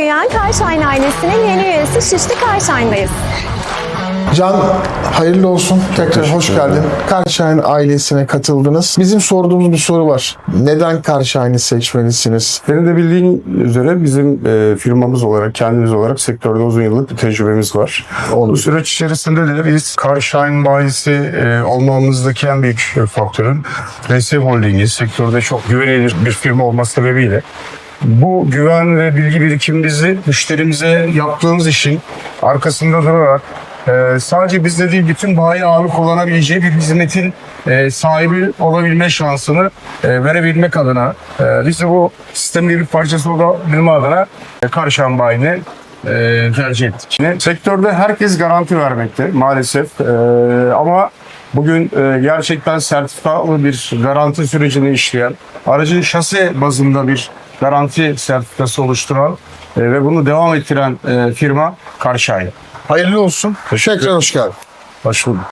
büyüyen Karşayn ailesinin yeni üyesi Şişli Karşayn'dayız. Can hayırlı olsun. Tekrar hoş geldin. Karşıhayn ailesine katıldınız. Bizim sorduğumuz bir soru var. Neden Karşıhayn'ı seçmelisiniz? Senin de bildiğin üzere bizim e, firmamız olarak, kendimiz olarak sektörde uzun yıllık bir tecrübemiz var. Bu süreç içerisinde de biz Karşıhayn bayisi e, olmamızdaki en büyük faktörün RS Holding'i sektörde çok güvenilir bir firma olması sebebiyle bu güven ve bilgi birikimimizi müşterimize yaptığımız işin arkasında durarak e, sadece bizde değil bütün bayi ağını kullanabileceği bir hizmetin e, sahibi olabilme şansını e, verebilmek adına e, biz de bu sistemin bir parçası olabilme adına e, Karşıhan bayini e, tercih ettik. Yine Sektörde herkes garanti vermekte maalesef E, ama bugün e, gerçekten sertifikalı bir garanti sürecini işleyen, aracın şase bazında bir garanti sertifikası oluşturan e, ve bunu devam ettiren e, firma Karşıhay. Hayırlı olsun. Tekrar hoş geldin. Hoş bulduk.